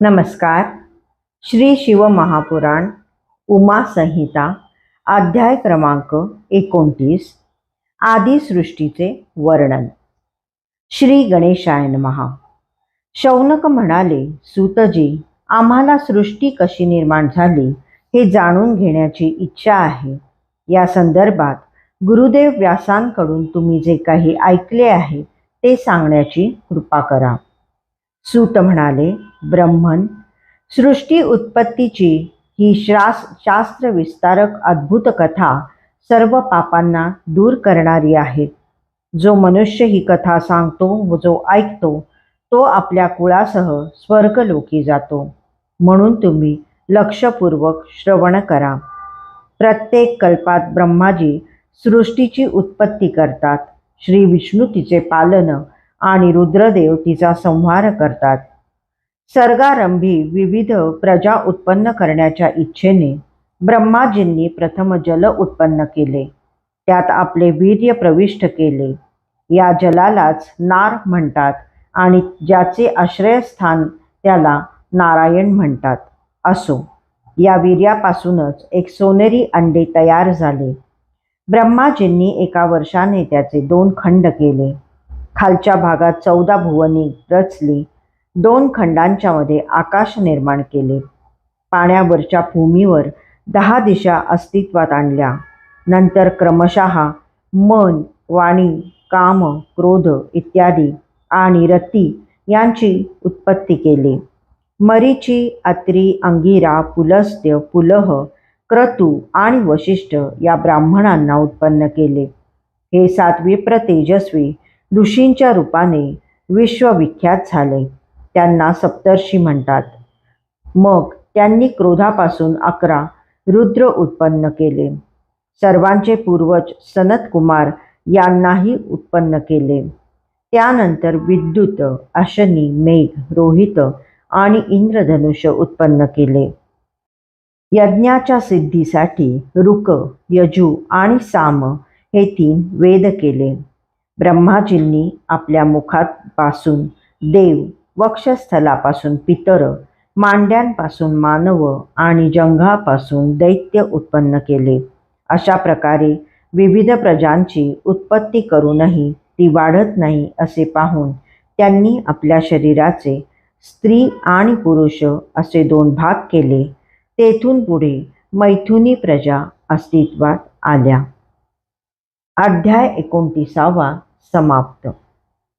नमस्कार. श्री शिवमहापुराण उमा संहिता अध्याय क्रमांक एकोणतीस आदिसृष्टीचे वर्णन. श्री गणेशायन महा शौनक म्हणाले सुतजी आम्हाला सृष्टी कशी निर्माण झाली हे जाणून घेण्याची इच्छा आहे. या संदर्भात गुरुदेव व्यासांकडून तुम्ही जे काही ऐकले आहे ते सांगण्याची कृपा करा. सूत म्हणाले ब्रह्मन सृष्टी उत्पत्तीची ही श्रास शास्त्र विस्तारक अद्भुत कथा सर्व पापांना दूर करणारी आहे. जो मनुष्य ही कथा सांगतो व जो ऐकतो तो आपल्या कुळासह स्वर्गलोकी जातो. म्हणून तुम्ही लक्षपूर्वक श्रवण करा. प्रत्येक कल्पात ब्रह्माजी सृष्टीची उत्पत्ती करतात. श्री विष्णू तिचे पालन आणि रुद्रदेव तिचा संहार करतात. सर्गारंभी विविध प्रजा उत्पन्न करण्याच्या इच्छेने ब्रह्माजींनी प्रथम जल उत्पन्न केले. त्यात आपले वीर्य प्रविष्ट केले. या जलालाच नार म्हणतात आणि ज्याचे आश्रयस्थान त्याला नारायण म्हणतात. असो या वीर्यापासूनच एक सोनेरी अंडे तयार झाले. ब्रह्माजींनी एका वर्षाने त्याचे दोन खंड केले. खालच्या भागात चौदा भुवनी रचली. दोन खंडांच्या मध्ये आकाश निर्माण केले. पाण्यावरच्या भूमीवर दहा दिशा अस्तित्वात आणल्या. नंतर क्रमशः मन वाणी काम क्रोध इत्यादी आणि रती यांची उत्पत्ती केली. मरीची अत्री अंगिरा पुलस्त्य पुलह क्रतू आणि वशिष्ठ या ब्राह्मणांना उत्पन्न केले. हे सातवी प्रतेजस्वी ऋषींच्या रूपाने विश्वविख्यात झाले. त्यांना सप्तर्षी म्हणतात. मग त्यांनी क्रोधापासून अकरा रुद्र उत्पन्न केले. सर्वांचे पूर्वज सनतकुमार यांनाही उत्पन्न केले. त्यानंतर विद्युत अशनी मेघ रोहित आणि इंद्रधनुष्य उत्पन्न केले. यज्ञाच्या सिद्धीसाठी रुक यजू आणि साम हे तीन वेद केले. ब्रह्माजींनी आपल्या मुखात पासून देव वक्षस्थलापासून पितर मांड्यांपासून मानव आणि जंघापासून दैत्य उत्पन्न केले. अशा प्रकारे विविध प्रजांची उत्पत्ती करूनही ती वाढत नाही असे पाहून त्यांनी आपल्या शरीराचे स्त्री आणि पुरुष असे दोन भाग केले. तेथून पुढे मैथुनी प्रजा अस्तित्वात आल्या. अध्याय एकोणतीसावा समाप्त.